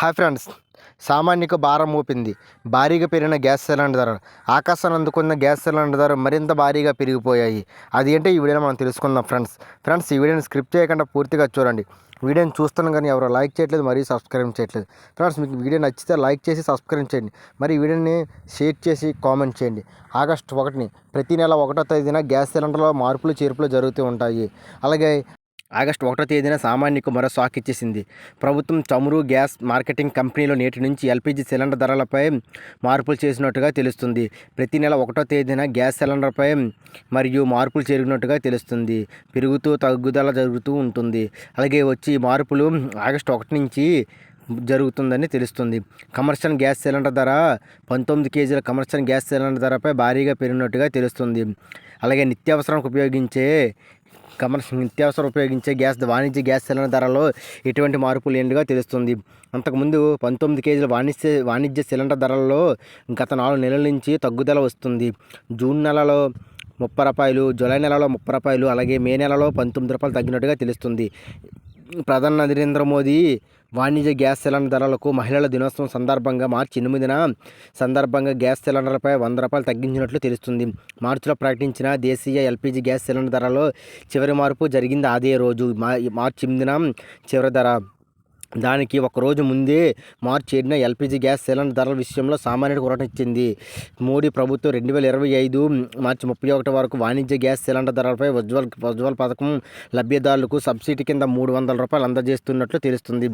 Hi friends. సామాన్యకు భారం మోపింది భారీగా పెరిగిన గ్యాస్ సిలిండర్ ధర. ఆకాశాన్ని అందుకున్న గ్యాస్ సిలిండర్ ధర మరింత భారీగా పెరిగిపోయాయి. అది ఏంటో ఈ వీడియోలో మనం తెలుసుకుందాం ఫ్రెండ్స్. ఫ్రెండ్స్ ఈ వీడియోని స్క్రిప్ట్ చేయకుండా పూర్తిగా చూడండి. వీడియోని చూస్తున్నాం కానీ ఎవరు లైక్ చేయట్లేదు మరీ సబ్స్క్రైబ్ చేయట్లేదు. ఫ్రెండ్స్ మీకు వీడియో నచ్చితే లైక్ చేసి సబ్స్క్రైబ్ చేయండి. మరి వీడియోని షేర్ చేసి కామెంట్ చేయండి. ఆగస్ట్ ఒకటిని ప్రతి నెల ఒకటో తేదీన గ్యాస్ సిలిండర్లో మార్పులు చేర్పులు జరుగుతూ ఉంటాయి. అలాగే ఆగస్టు ఒకటో తేదీన సామాన్యకు మరో షాక్ ఇచ్చేసింది. ప్రభుత్వం చమురు గ్యాస్ మార్కెటింగ్ కంపెనీలో నేటి నుంచి ఎల్పిజి సిలిండర్ ధరలపై మార్పులు చేసినట్టుగా తెలుస్తుంది. ప్రతి నెల ఒకటో తేదీన గ్యాస్ సిలిండర్పై మరియు మార్పులు జరిగినట్టుగా తెలుస్తుంది. పెరుగుతూ తగ్గుదల జరుగుతూ ఉంటుంది. అలాగే వచ్చి మార్పులు ఆగస్టు ఒకటి నుంచి జరుగుతుందని తెలుస్తుంది. కమర్షియల్ గ్యాస్ సిలిండర్ ధర పంతొమ్మిది కేజీల కమర్షియల్ గ్యాస్ సిలిండర్ ధరపై భారీగా పెరిగినట్టుగా తెలుస్తుంది. అలాగే నిత్యావసరానికి ఉపయోగించే కమర్షియల్ నిత్యావసర ఉపయోగించే గ్యాస్ వాణిజ్య గ్యాస్ సిలిండర్ ధరలో ఎటువంటి మార్పు లేనిగా తెలుస్తుంది. అంతకుముందు పంతొమ్మిది కేజీల వాణిజ్య వాణిజ్య సిలిండర్ ధరల్లో గత నాలుగు నెలల నుంచి తగ్గుదల వస్తుంది. జూన్ నెలలో ముప్పై రూపాయలు జూలై నెలలో ముప్పై రూపాయలు అలాగే మే నెలలో పంతొమ్మిది రూపాయలు తగ్గినట్టుగా తెలుస్తుంది. ప్రధాని నరేంద్ర మోదీ వాణిజ్య గ్యాస్ సిలిండర్ ధరలకు మహిళల దినోత్సవం సందర్భంగా మార్చి ఎనిమిదిన సందర్భంగా గ్యాస్ సిలిండర్లపై వంద రూపాయలు తగ్గించినట్లు తెలుస్తుంది. మార్చిలో ప్రకటించిన దేశీయ ఎల్పిజి గ్యాస్ సిలిండర్ ధరలో చివరి మార్పు జరిగింది. అదే రోజు మా మార్చి ఎనిమిదిన చివరి ధర దానికి ఒక రోజు ముందే మార్చి ఏడున ఎల్పిజి గ్యాస్ సిలిండర్ ధరల విషయంలో సామాన్యుడికి ఊరట ఇచ్చింది. మోడీ ప్రభుత్వం రెండు వేల ఇరవై ఐదు మార్చి ముప్పై ఒకటి వరకు వాణిజ్య గ్యాస్ సిలిండర్ ధరలపై ఉజ్వల్ ఉజ్వల్ పథకం లబ్ధిదారులకు సబ్సిడీ కింద మూడు వందల రూపాయలు అందజేస్తున్నట్లు తెలుస్తుంది.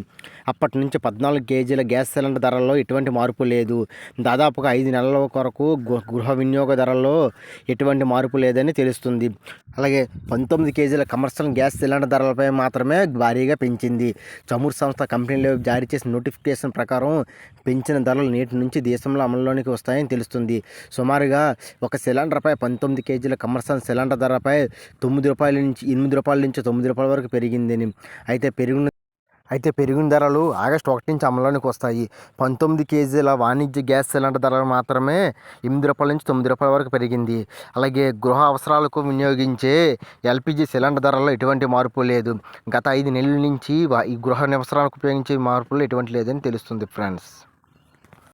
అప్పటి నుంచి పద్నాలుగు కేజీల గ్యాస్ సిలిండర్ ధరల్లో ఎటువంటి మార్పు లేదు. దాదాపుగా ఐదు నెలల కొరకు గృహ వినియోగ ధరల్లో ఎటువంటి మార్పు లేదని తెలుస్తుంది. అలాగే పంతొమ్మిది కేజీల కమర్షియల్ గ్యాస్ సిలిండర్ ధరలపై మాత్రమే భారీగా పెంచింది. చమురు సంస్థ కంపెనీలు జారీ చేసిన నోటిఫికేషన్ ప్రకారం పెంచిన ధరలు నేటి నుంచి దేశంలో అమలులోనికి వస్తాయని తెలుస్తుంది. సుమారుగా ఒక సిలిండర్పై పంతొమ్మిది కేజీల కమర్షియల్ సిలిండర్ ధరపై తొమ్మిది రూపాయల నుంచి ఎనిమిది రూపాయల నుంచి తొమ్మిది రూపాయల వరకు పెరిగిందని. అయితే పెరిగిన అయితే పెరిగిన ధరలు ఆగస్టు ఒకటి నుంచి అమల్లోనికి వస్తాయి. పంతొమ్మిది కేజీల వాణిజ్య గ్యాస్ సిలిండర్ ధరలు మాత్రమే ఎనిమిది రూపాయల నుంచి తొమ్మిది రూపాయల వరకు పెరిగింది. అలాగే గృహ అవసరాలకు వినియోగించే ఎల్పిజి సిలిండర్ ధరల్లో ఎటువంటి మార్పు లేదు. గత ఐదు నెలల నుంచి ఈ గృహ అవసరాలకు ఉపయోగించే మార్పులు ఎటువంటి లేదని తెలుస్తుంది ఫ్రెండ్స్.